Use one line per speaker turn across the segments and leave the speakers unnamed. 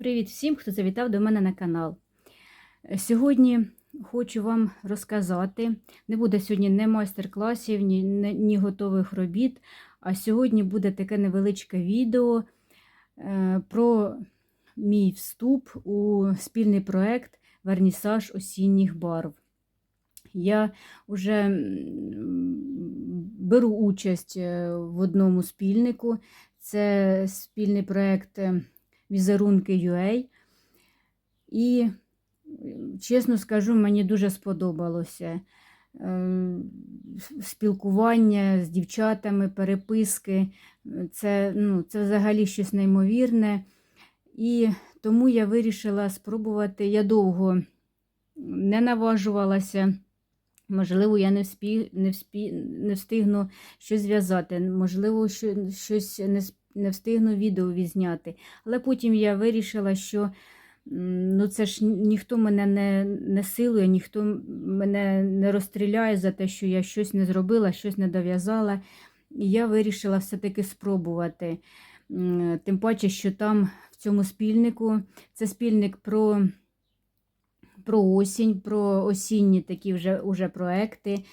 Привіт всім, хто завітав до мене на канал. Е, Сьогодні хочу вам розказати, не буде сьогодні ні майстер-класів, ні, ні, готових робіт, а сьогодні буде таке невеличке відео е, про мій вступ у спільний проект Вернісаж осінніх барв. Я вже беру участь е, в одному спільнику. Це спільний проект візерунки UA. І, чесно скажу, мені дуже сподобалося е, спілкування з дівчатами, переписки. Це, ну, це взагалі щось неймовірне. І тому я вирішила спробувати. Я довго не наважувалася. Можливо, я не, вспі... не, вспі... не встигну щось зв'язати, можливо, що... щось не, не встигну відео відзняти. Але потім я вирішила, що ну, це ж ніхто мене не, не силує, ніхто мене не розстріляє за те, що я щось не зробила, щось не дов'язала. І я вирішила все-таки спробувати. Тим паче, що там в цьому спільнику це спільник про про осінь, про осінні такі вже, уже проекти.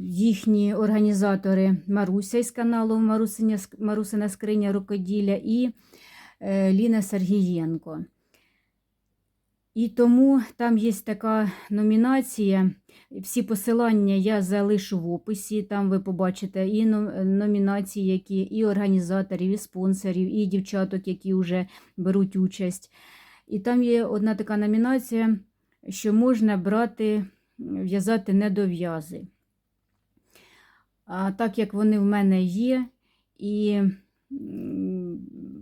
Їхні організатори Маруся із каналу Марусиня, Марусина скриня рукоділля і е, Ліна Сергієнко. І тому там є така номінація. Всі посилання я залишу в описі. Там ви побачите і номінації, які і організаторів, і спонсорів, і дівчаток, які вже беруть участь. І там є одна така номінація, що можна брати, в'язати недов'язи. Так як вони в мене є, і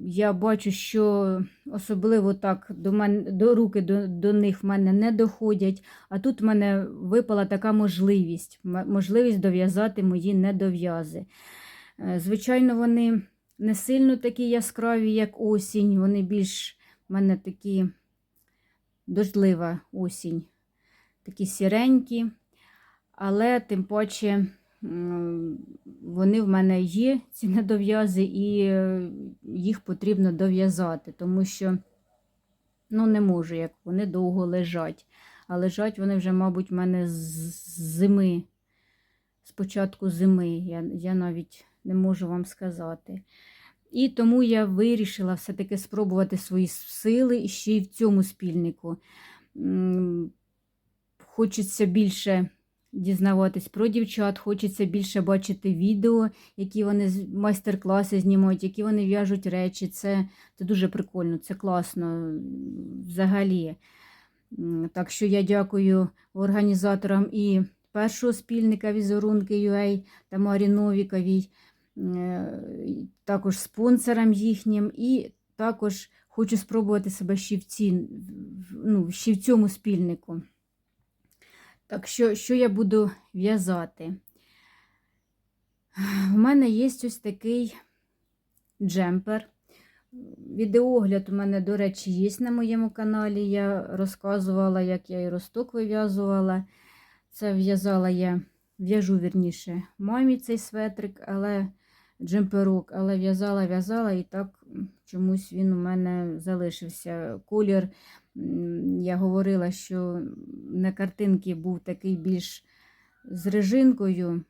я бачу, що особливо так до, мене, до руки до, до них в мене не доходять, а тут в мене випала така можливість, можливість дов'язати мої недов'язи. Е, Звичайно, вони не сильно такі яскраві, як осінь, вони більш в мене такі дождлива осінь, такі сіренькі, але тим паче вони в мене є, ці недов'язи, і е, їх потрібно дов'язати, тому що ну, не можу, як вони довго лежать. А лежать вони вже, мабуть, в мене з зими, з початку зими. Я, я навіть не можу вам сказати. І тому я вирішила все-таки спробувати свої сили ще й в цьому спільнику. Хочеться більше дізнаватись про дівчат, хочеться більше бачити відео, які вони майстер-класи знімають, які вони в'яжуть речі. Це, це дуже прикольно, це класно взагалі. Так що я дякую організаторам і першого спільника візерунки UA Тамарі Новіковій е, також спонсорам їхнім, і також хочу спробувати себе ще в, ці, ну, ще в цьому спільнику. Так що, що я буду в'язати? У мене є ось такий джемпер. Відеогляд у мене, до речі, є на моєму каналі. Я розказувала, як я і росток вив'язувала. Це в'язала я, в'яжу вірніше, мамі цей светрик, але джемперок, але в'язала, в'язала, і так чомусь він у мене залишився. Колір, я говорила, що на картинці був такий більш з режинкою,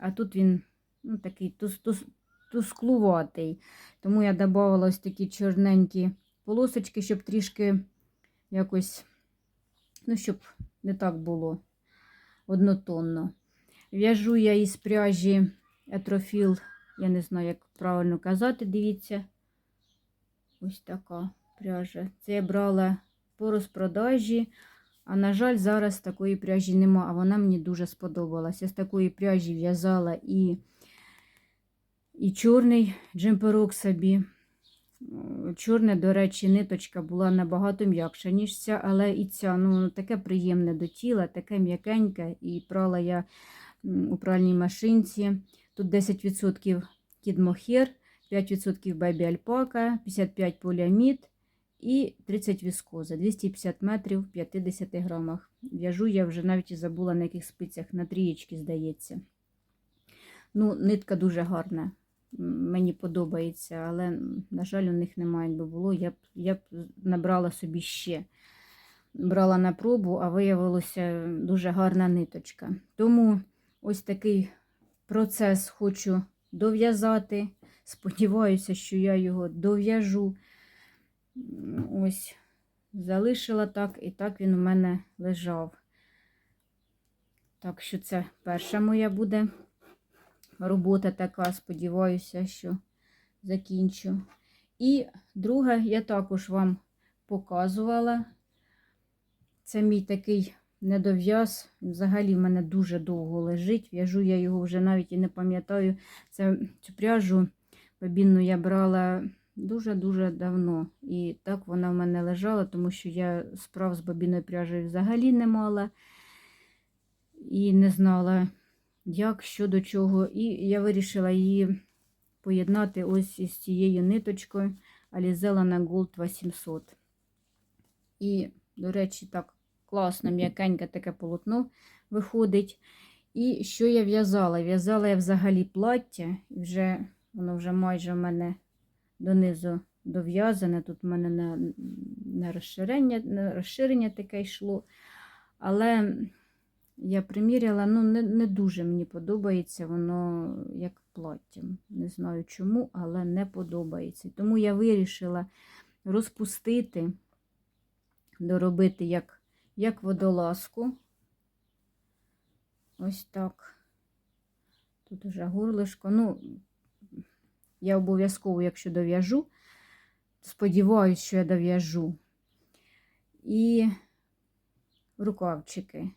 а тут він ну, такий тус, тус, тусклуватий. Тому я додавала ось такі чорненькі полосочки, щоб трішки якось, ну, щоб не так було однотонно. В'яжу я із пряжі етрофіл, я не знаю, як правильно казати, дивіться. Ось така пряжа. Це я брала по розпродажі, а на жаль, зараз такої пряжі нема, а вона мені дуже сподобалася. З такої пряжі в'язала і, і чорний джемперок собі. О, Чорне, до речі, ниточка була набагато м'якша, ніж ця, але і ця ну, таке приємне до тіла, таке м'якеньке. І прала я у пральній машинці. Тут 10% кідмохер, 5% бебі альпака, 55% поліамід і 30 віскоза, 250 метрів в 50 грамах. В'яжу я вже навіть і забула на яких спицях, на трієчки, здається. Ну, нитка дуже гарна. мені подобається, але, на жаль, у них немає. Якби було, я б, я б набрала собі ще. Брала на пробу, а виявилося дуже гарна ниточка. Тому ось такий процес хочу дов'язати. Сподіваюся, що я його дов'яжу. Ось залишила так, і так він у мене лежав. Так що це перша моя буде робота така. Сподіваюся, що закінчу. І друга я також вам показувала. Це мій такий недов'яз. Взагалі в мене дуже довго лежить. В'яжу я його вже навіть і не пам'ятаю. Це цю пряжу бобінну я брала дуже-дуже давно. І так вона в мене лежала, тому що я справ з бобінною пряжею взагалі не мала і не знала, як, що до чого. І я вирішила її поєднати ось із цією ниточкою Alizella на Gold 800. І, до речі, так класно, м'якеньке таке полотно виходить. І що я в'язала? В'язала я взагалі плаття, вже воно вже майже в мене донизу дов'язане. Тут в мене на, на, розширення, на розширення таке йшло. Але я приміряла, ну, не, не дуже мені подобається воно як плаття. Не знаю чому, але не подобається. Тому я вирішила розпустити, доробити як, як водолазку. Ось так. Тут уже горлишко. Ну, я обов'язково, якщо дов'яжу, сподіваюсь, що я дов'яжу. І рукавчики.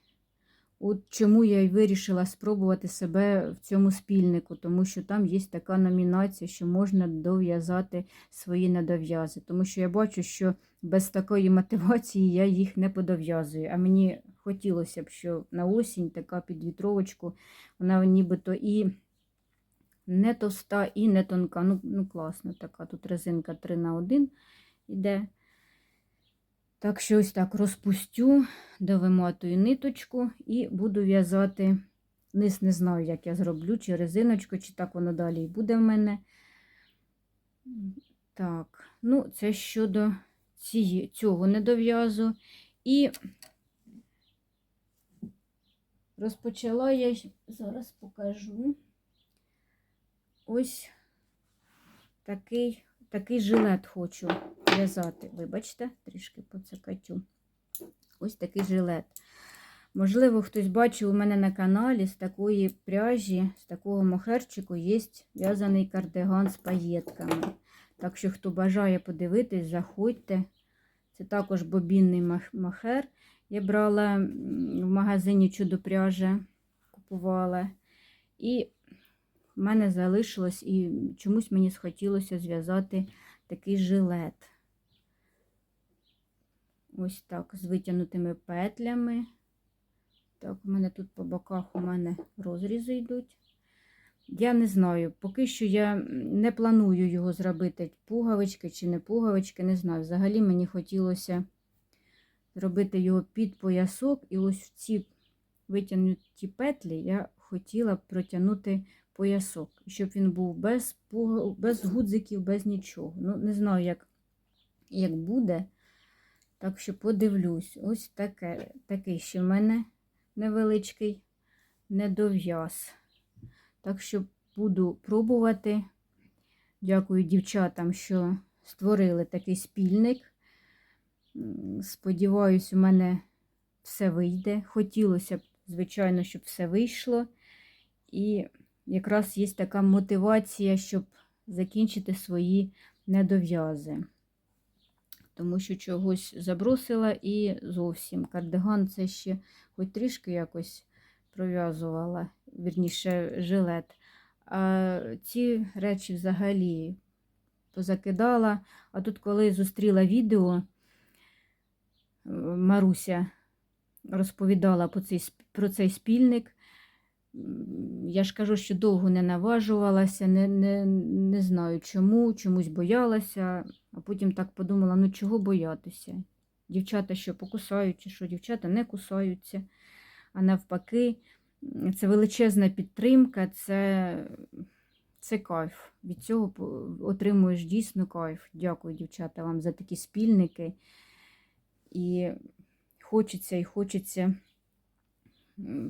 От чому я й вирішила спробувати себе в цьому спільнику, тому що там є така номінація, що можна дов'язати свої недов'язи. Тому що я бачу, що без такої мотивації я їх не подов'язую. А мені хотілося б, що на осінь така під вітровочку, вона нібито і не товста, і не тонка. Ну, ну класно така. Тут резинка 3 на 1 іде. Так що ось так розпустю, довиматую ниточку і буду в'язати. Низ не знаю, як я зроблю, чи резиночку, чи так воно далі і буде в мене. Так, ну, це щодо цієї, цього недов'язу. І розпочала я, зараз покажу ось такий, такий жилет хочу в'язати. Вибачте, трішки поцикатю. Ось такий жилет. Можливо, хтось бачив у мене на каналі з такої пряжі, з такого мохерчику є в'язаний кардиган з паєтками. Так що, хто бажає подивитись, заходьте. Це також бобінний мах- махер. Я брала в магазині чудо пряжа, купувала. І в мене залишилось, і чомусь мені схотілося зв'язати такий жилет. Ось так, з витягнутими петлями. Так, у мене тут по боках у мене розрізи йдуть. Я не знаю, поки що я не планую його зробити пуговички чи не пуговички, не знаю. Взагалі мені хотілося зробити його під поясок, і ось в ці витягнуті петлі я хотіла б протягнути поясок, щоб він був без без гудзиків, без нічого. Ну, не знаю, як, як буде. Так що подивлюсь, ось таке, такий ще в мене невеличкий недов'яз. Так що буду пробувати. Дякую дівчатам, що створили такий спільник. Сподіваюсь, у мене все вийде. Хотілося б, звичайно, щоб все вийшло. І якраз є така мотивація, щоб закінчити свої недов'язи. Тому що чогось забросила і зовсім кардиган це ще хоч трішки якось пров'язувала, вірніше, жилет. А ці речі взагалі позакидала. А тут, коли зустріла відео, Маруся розповідала про цей спільник. Я ж кажу, що довго не наважувалася, не, не, не знаю чому, чомусь боялася, а потім так подумала, ну чого боятися? Дівчата що покусають, чи що дівчата не кусаються, а навпаки, це величезна підтримка, це, це кайф. Від цього отримуєш дійсно кайф. Дякую, дівчата, вам за такі спільники. І хочеться і хочеться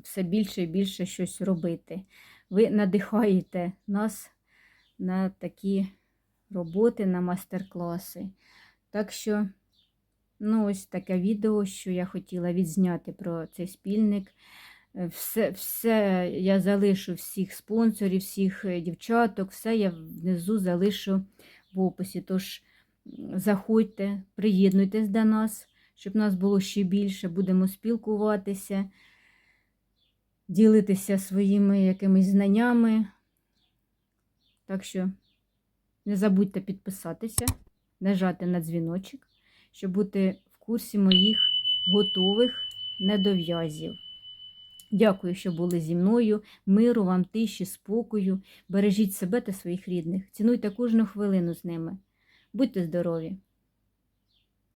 все більше і більше щось робити. Ви надихаєте нас на такі роботи, на мастер-класи. Так що, ну, ось таке відео, що я хотіла відзняти про цей спільник. Е, Все, все я залишу всіх спонсорів, всіх е, дівчаток, все я внизу залишу в описі. Тож заходьте, приєднуйтесь до нас, щоб нас було ще більше. Будемо спілкуватися, ділитися своїми якимись знаннями. Так що не забудьте підписатися, нажати на дзвіночок, щоб бути в курсі моїх готових недов'язів. Дякую, що були зі мною. Миру вам, тиші, спокою. Бережіть себе та своїх рідних. Цінуйте кожну хвилину з ними. Будьте здорові!